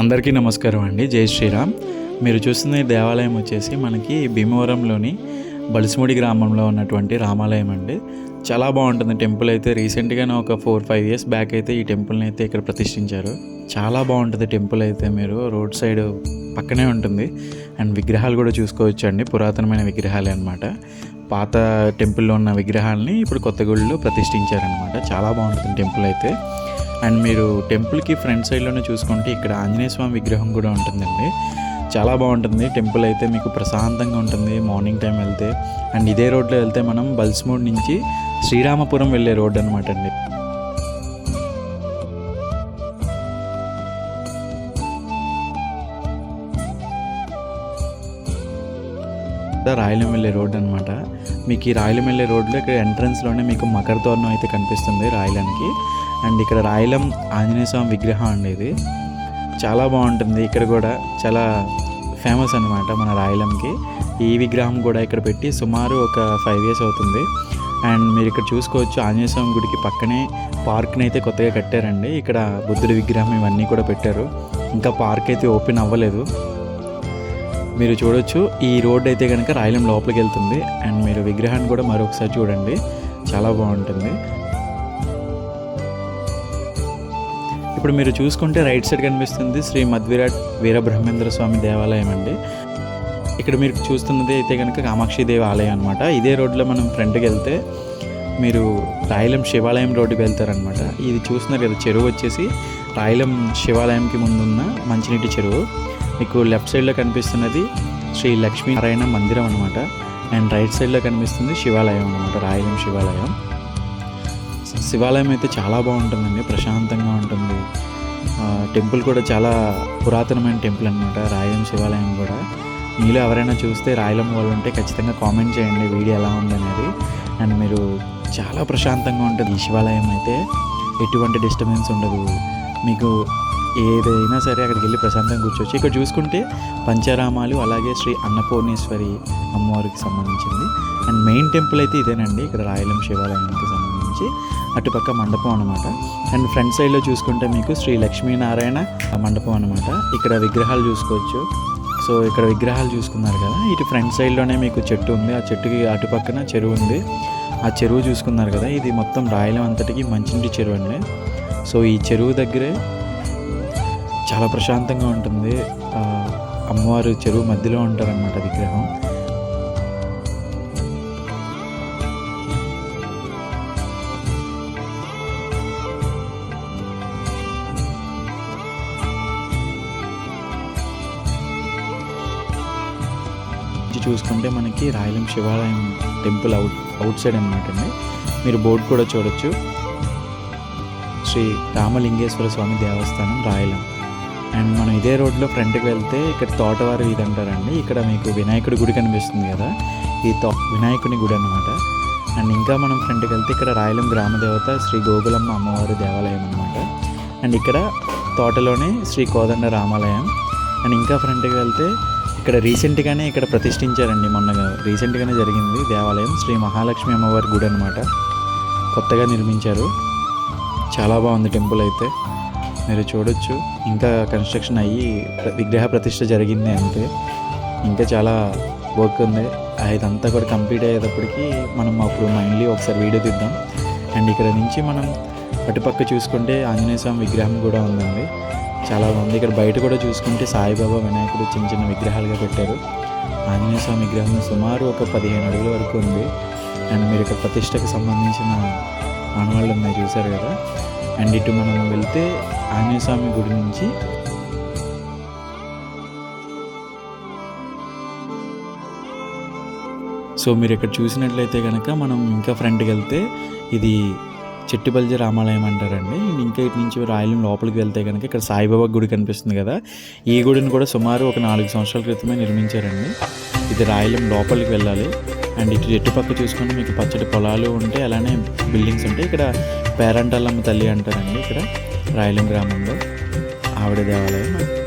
అందరికీ నమస్కారం అండి. జై శ్రీరామ్. మీరు చూస్తున్న ఈ దేవాలయం వచ్చేసి మనకి భీమవరంలోని బలిసిముడి గ్రామంలో ఉన్నటువంటి రామాలయం అండి. చాలా బాగుంటుంది. టెంపుల్ అయితే రీసెంట్గానే ఒక ఫోర్ ఫైవ్ ఇయర్స్ బ్యాక్ అయితే ఈ టెంపుల్ని అయితే ఇక్కడ ప్రతిష్ఠించారు. చాలా బాగుంటుంది టెంపుల్ అయితే మీరు రోడ్ సైడ్ పక్కనే ఉంటుంది. అండ్ విగ్రహాలు కూడా చూసుకోవచ్చు అండి పురాతనమైన విగ్రహాలే అనమాట పాత టెంపుల్లో ఉన్న విగ్రహాలని ఇప్పుడు కొత్త గుడిలో ప్రతిష్ఠించారనమాట చాలా బాగుంటుంది టెంపుల్ అయితే. అండ్ మీరు టెంపుల్కి ఫ్రంట్ సైడ్లోనే చూసుకుంటే ఇక్కడ ఆంజనేయ స్వామి విగ్రహం కూడా ఉంటుందండి. చాలా బాగుంటుంది. టెంపుల్ అయితే మీకు ప్రశాంతంగా ఉంటుంది. మార్నింగ్ టైం వెళ్తే. అండ్ ఇదే రోడ్లో వెళ్తే మనం బల్స్మూడ్ నుంచి శ్రీరామపురం వెళ్ళే రోడ్ అనమాట అండి. రాయలం వెళ్ళే రోడ్ అనమాట మీకు ఈ రాయలం వెళ్ళే రోడ్లో ఇక్కడ ఎంట్రన్స్లోనే మీకు మకర తోరణం అయితే కనిపిస్తుంది రాయలానికి. అండ్ ఇక్కడ రాయలం ఆంజనేయ స్వామి విగ్రహం అండి ఇది. చాలా బాగుంటుంది. ఇక్కడ కూడా చాలా ఫేమస్ అనమాట మన రాయలంకి. ఈ విగ్రహం కూడా ఇక్కడ పెట్టి సుమారు ఒక ఫైవ్ ఇయర్స్ అవుతుంది. అండ్ మీరు ఇక్కడ చూసుకోవచ్చు ఆంజనేయ స్వామి గుడికి పక్కనే పార్క్ని అయితే కొత్తగా కట్టారండి. ఇక్కడ బుద్ధుడి విగ్రహం ఇవన్నీ కూడా పెట్టారు. ఇంకా పార్క్ అయితే ఓపెన్ అవ్వలేదు. మీరు చూడొచ్చు ఈ రోడ్ అయితే కనుక రాయలం లోపలికి వెళ్తుంది. అండ్ మీరు విగ్రహాన్ని కూడా మరొకసారి చూడండి. చాలా బాగుంటుంది. ఇప్పుడు మీరు చూసుకుంటే రైట్ సైడ్ కనిపిస్తుంది శ్రీ మధ్విరాట్ వీరబ్రహ్మేంద్ర స్వామి దేవాలయం అండి. ఇక్కడ మీరు చూస్తున్నది అయితే కనుక కామాక్షి దేవి ఆలయం అనమాట ఇదే రోడ్లో మనం ఫ్రంట్కి వెళ్తే మీరు రాయలం శివాలయం రోడ్డుకి వెళ్తారనమాట ఇది చూస్తున్నారు కదా చెరువు వచ్చేసి రాయలం శివాలయంకి ముందున్న మంచినీటి చెరువు. మీకు లెఫ్ట్ సైడ్లో కనిపిస్తున్నది శ్రీ లక్ష్మీనారాయణ మందిరం అనమాట అండ్ రైట్ సైడ్లో కనిపిస్తుంది శివాలయం అనమాట రాయలం శివాలయం. శివాలయం అయితే చాలా బాగుంటుందండి ప్రశాంతంగా ఉంటుంది. టెంపుల్ కూడా చాలా పురాతనమైన టెంపుల్ అనమాట రాయలం శివాలయం కూడా. మీలో ఎవరైనా చూస్తే రాయలం వాళ్ళు ఉంటే ఖచ్చితంగా కామెంట్ చేయండి వీడియో ఎలా ఉందనేది. అండ్ మీరు చాలా ప్రశాంతంగా ఉంటుంది ఈ శివాలయం అయితే. ఎటువంటి డిస్టర్బెన్స్ ఉండదు. మీకు ఏదైనా సరే అక్కడికి వెళ్ళి ప్రశాంతంగా కూర్చోవచ్చు. ఇక్కడ చూసుకుంటే పంచరామాలు అలాగే శ్రీ అన్నపూర్ణేశ్వరి అమ్మవారికి సంబంధించింది. అండ్ మెయిన్ టెంపుల్ అయితే ఇదేనండి ఇక్కడ రాయలం శివాలయానికి సంబంధించి. అటుపక్క మండపం అనమాట అండ్ ఫ్రంట్ సైడ్లో చూసుకుంటే మీకు శ్రీ లక్ష్మీనారాయణ మండపం అనమాట ఇక్కడ విగ్రహాలు చూసుకోవచ్చు. సో ఇక్కడ విగ్రహాలు చూసుకున్నారు కదా. ఇటు ఫ్రంట్ సైడ్లోనే మీకు చెట్టు ఉంది. ఆ చెట్టుకి అటుపక్కన చెరువు ఉంది. ఆ చెరువు చూసుకున్నారు కదా. ఇది మొత్తం రాయలం అంతటికి మంచినీటి చెరువు అండి. సో ఈ చెరువు దగ్గరే చాలా ప్రశాంతంగా ఉంటుంది. ఆ, అమ్మవారు చెరువు మధ్యలో ఉంటారన్నమాట విగ్రహం. నుంచి చూసుకుంటే మనకి రాయలం శివాలయం టెంపుల్ అవుట్ అవుట్ సైడ్ అనమాట అండి. మీరు బోర్డు కూడా చూడొచ్చు. శ్రీ రామలింగేశ్వర స్వామి దేవస్థానం రాయలం. అండ్ మనం ఇదే రోడ్లో ఫ్రంట్కి వెళ్తే ఇక్కడ తోటవారి వీధి అంటారండి ఇక్కడ మీకు వినాయకుడి గుడి కనిపిస్తుంది కదా. ఈ తో వినాయకుని గుడి అనమాట అండ్ ఇంకా మనం ఫ్రంట్కి వెళ్తే ఇక్కడ రాయలం గ్రామ దేవత శ్రీ గోగులమ్మ అమ్మవారి దేవాలయం అనమాట అండ్ ఇక్కడ తోటలోనే శ్రీ కోదండ రామాలయం. అండ్ ఇంకా ఫ్రంట్కి వెళ్తే ఇక్కడ రీసెంట్గానే ఇక్కడ ప్రతిష్ఠించారండి మొన్న రీసెంట్గానే జరిగింది దేవాలయం. శ్రీ మహాలక్ష్మి అమ్మవారి గుడి అనమాట కొత్తగా నిర్మించారు. చాలా బాగుంది టెంపుల్ అయితే. మీరు చూడొచ్చు. ఇంకా కన్స్ట్రక్షన్ అయ్యి విగ్రహ ప్రతిష్ఠ జరిగింది అంతే. ఇంకా చాలా వర్క్ ఉంది. ఇదంతా కూడా కంప్లీట్ అయ్యేటప్పటికి మనం అప్పుడు మైండ్లీ ఒకసారి వీడియో తీద్దాం. అండ్ ఇక్కడ నుంచి మనం అటుపక్క చూసుకుంటే ఆంజనేయ స్వామి విగ్రహం కూడా ఉందండి. చాలా బాగుంది ఇక్కడ బయట కూడా చూసుకుంటే సాయిబాబా వినాయకుడు చిన్న చిన్న విగ్రహాలుగా పెట్టారు. ఆంజనేయ స్వామి విగ్రహం సుమారు ఒక పదిహేను అడుగుల వరకు ఉంది. అండ్ మీరు ఇక్కడ ప్రతిష్టకు సంబంధించిన ఆనవాళ్ళు ఉన్నాయి చూశారు కదా. అండ్ ఇటు మనం వెళ్తే ఆంజనేయ స్వామి గుడి నుంచి సో మీరు ఇక్కడ చూసినట్లయితే కనుక మనం ఇంకా ఫ్రంట్కి వెళ్తే ఇది చెట్టుబల్జ రామాలయం అంటారండి. ఇంకా ఇటు నుంచి రాయలం లోపలికి వెళ్తే కనుక ఇక్కడ సాయిబాబా గుడి కనిపిస్తుంది కదా. ఈ గుడిని కూడా సుమారు ఒక నాలుగు సంవత్సరాల క్రితమే నిర్మించారండి. ఇది రాయలం లోపలికి వెళ్ళాలి. అండ్ ఇటు ఎటు పక్క చూసుకుని మీకు పచ్చటి పొలాలు ఉంటాయి అలానే బిల్డింగ్స్ ఉంటాయి ఇక్కడ పేరంటాలమ్మ తల్లి అంటారండి ఇక్కడ రాయలం గ్రామంలో. ఆవిడ దేవాలయం.